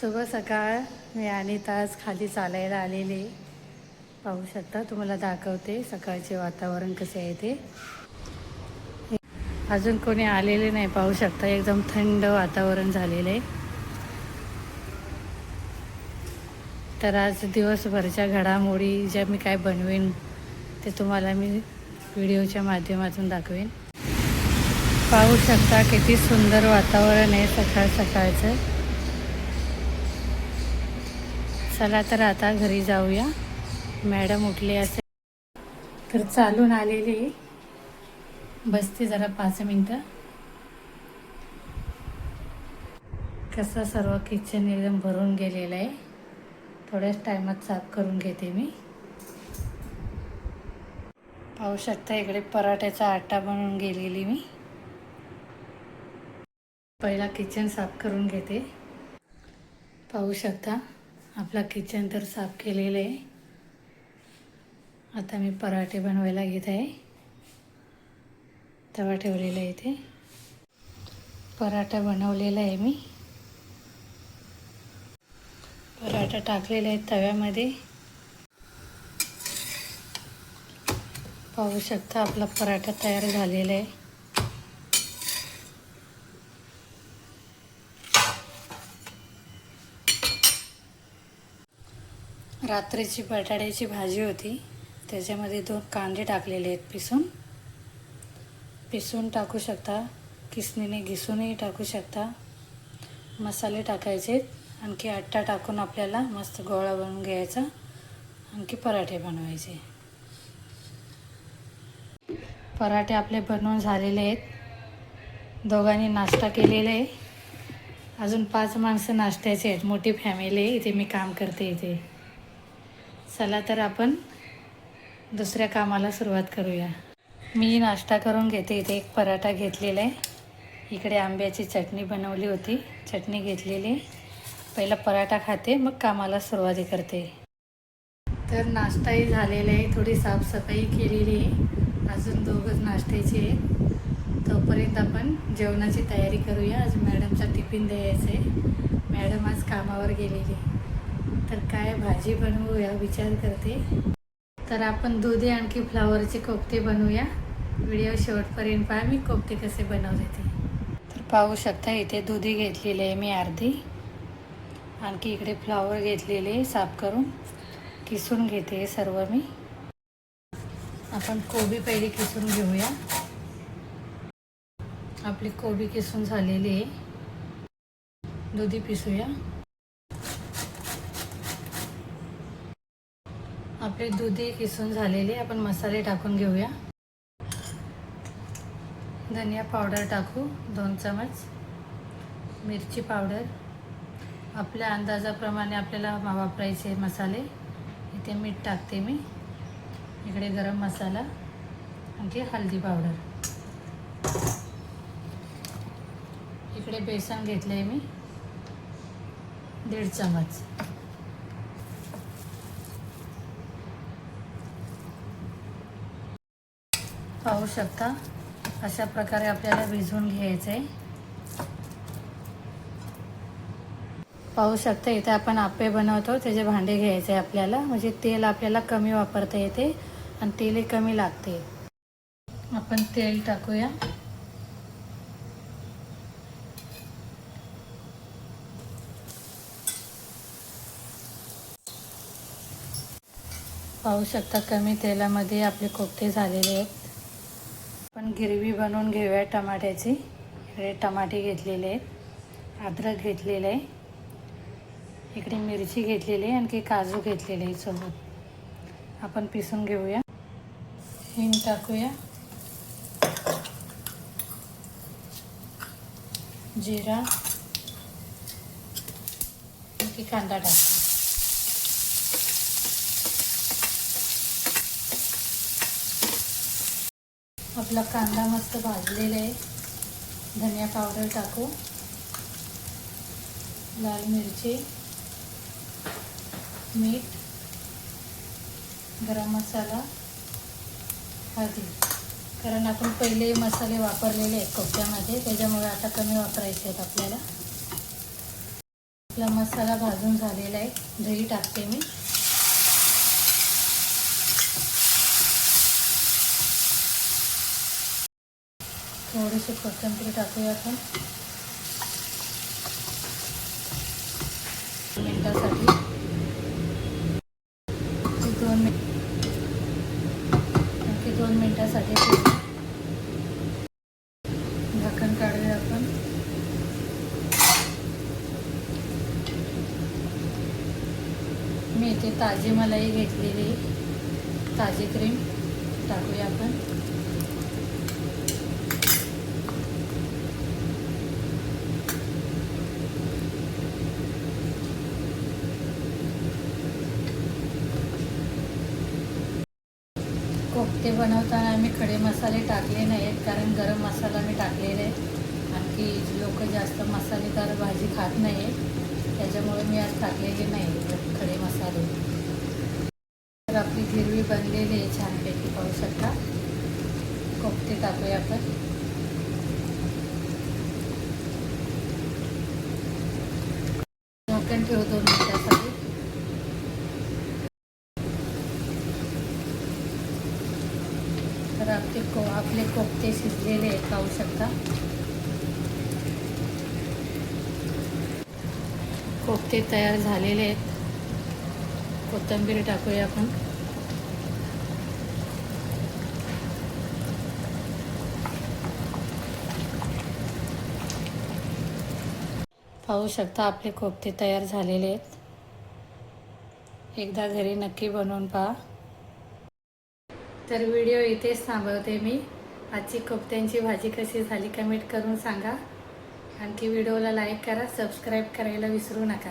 शुभ सकाळ. मी आणि तास खाली चालायला आलेले. पाहू शकता तुम्हाला दाखवते सकाळचे वातावरण कसे आहे ते. अजून कोणी आलेले नाही पाहू शकता. एकदम थंड वातावरण झालेलं आहे. तर आज दिवसभरच्या घडामोडी ज्या मी काय बनवेन ते तुम्हाला मी व्हिडिओच्या माध्यमातून दाखवेन. पाहू शकता किती सुंदर वातावरण आहे सकाळ सकाळचं. चला तर आता घरी जाऊया. मॅडम उठले असे तर चालून आलेली बसते जरा पाच मिनटं. कसं सर्व किचन एकदम भरून गेलेलं आहे. थोड्याच टायमात साफ करून घेते मी. पाहू शकता इकडे पराठ्याचा आटा बनवून गेलेली मी. पहिला किचन साफ करून घेते. पाहू शकता. आपला किचन तर साफ केलेलं आहे. आता मी पराठे बनवायला घेत आहे. तवा ठेवलेला आहे इथे. पराठा बनवलेला आहे मी. पराठा टाकलेला आहे तव्यामध्ये. पाहू शकता आपला पराठा तयार झालेला आहे. रात्रीची बटाट्याची भाजी होती. त्याच्यामध्ये दोन कांदे टाकलेले आहेत पिसून. पिसून टाकू शकता. किसणीने घिसूनही टाकू शकता. मसाले टाकायचे आणखी आट्टा टाकून आपल्याला मस्त गोळा बनवून घ्यायचा. आणखी पराठे बनवायचे. पराठे आपले बनवून झालेले आहेत. दोघांनी नाश्ता केलेला आहे. अजून पाच माणसं नाश्त्याचे आहेत. मोठी फॅमिली आहे. इथे मी काम करते इथे. चला तर आपण दुसऱ्या कामाला सुरुवात करूया. मी नाश्ता करून घेते. इथे एक पराठा घेतलेला आहे. इकडे आंब्याची चटणी बनवली होती. चटणी घेतलेली पहिला पराठा खाते मग कामाला सुरुवाती करते. तर नाश्ताही झालेला आहे. थोडी साफसफाई केलेली आहे. अजून दोघंच नाश्त्याची आहे तोपर्यंत आपण जेवणाची तयारी करूया. आज मॅडमचा टिफिन द्यायचा आहे. मॅडम आज कामावर गेलेली तर काय भाजी बनवूया विचार करते. तर आपण दुधी आणखी फ्लावरचे कोफ्ते बनवूया. व्हिडिओ शेवटपर्यंत पहा मी कोफ्ते कसे बनवले ते. तर पाहू शकता इथे दुधी घेतलेली आहे मी अर्धी. आणखी इकडे फ्लावर घेतलेले साफ करून. किसून घेते सर्व मी. आपण कोबी पहिले किसून घेऊया. आपली कोबी किसून झालेली आहे. दुधी पिसूया. आपले दुधी किसून झालेले आपण मसाले टाकून घेऊया. धनिया पावडर टाकू दोन चमच. मिरची पावडर. आपल्या अंदाजाप्रमाणे आपल्याला वापरायचे मसाले. इथे मीठ टाकते मी. इकडे गरम मसाला आणखी हळदी पावडर. इकडे बेसन घेतलं आहे मी. दीड चमच. पाहू शकता. अशा प्रकारे आपल्याला भिजवून घ्यायचं. आहे पाहू शकता इथे आपण आप्पे बनवतो. त्याचे भांडे घ्यायचे आहे आपल्याला म्हणजे तेल आपल्याला कमी वापरता येते आणि तेलही कमी लागते. आपण तेल टाकूया. पाहू शकता कमी तेलामध्ये आपले कोफ्ते झालेले आहेत. गिरवी बनवून घेऊया टमाट्याची. इकडे टमाटे घेतलेले आहेत अद्रक घेतलेले आहे इकडे मिरची घेतलेली आहे आणखी काजू घेतलेले आहे सोबत. आपण पिसून घेऊया. हिंग टाकूया. जिरा. आणखी कांदा टाकू आपला कांदा मस्त भाजलेला आहे. धनिया पावडर टाकू. लाल मिरची. मीठ. गरम मसाला. हळदी. कारण आपण पहिले मसाले वापरलेले आहेत कोफ्त्यामध्ये त्याच्यामुळे आता कमी वापरायचे आहेत आपल्याला. आपला मसाला भाजून झालेला आहे. दही टाकते मी. थोडीशी कोथिंबीर टाकूया आपण. मिनटासाठी. दोन मिनिट आणखी दोन मिनटासाठी झाकण काढूया आपण. मी इथे ताजी मलाई घेतलेली ताजी क्रीम टाकूया आपण. ते बनवताना आम्ही खडे मसाले टाकले नाहीत कारण गरम मसाला मी टाकलेले आहे आणखी लोक जास्त मसालेदार भाजी खात नाही त्याच्यामुळे मी आज टाकलेले नाही खडे मसाले. तर आपली हिरवी बनलेली आहे छानपैकी पाहू शकता. कोफ्ते टाकूया आपण. झाकण ठेवू दोन मिनिटासाठी तर आपले को आपले कोफ्ते शिजलेले आहेत पाहू शकता. कोफ्ते तयार झालेले आहेत. कोथिंबीर टाकूया आपण. पाहू शकता आपले कोफ्ते तयार झालेले आहेत. एकदा घरी नक्की बनवून पहा. तर व्हिडिओ इथेच थांबवते मी. आजची कोफ्त्यांची भाजी कशी झाली कमेंट करून सांगा. आणखी व्हिडिओला लाईक करा सबस्क्राईब करायला विसरू नका.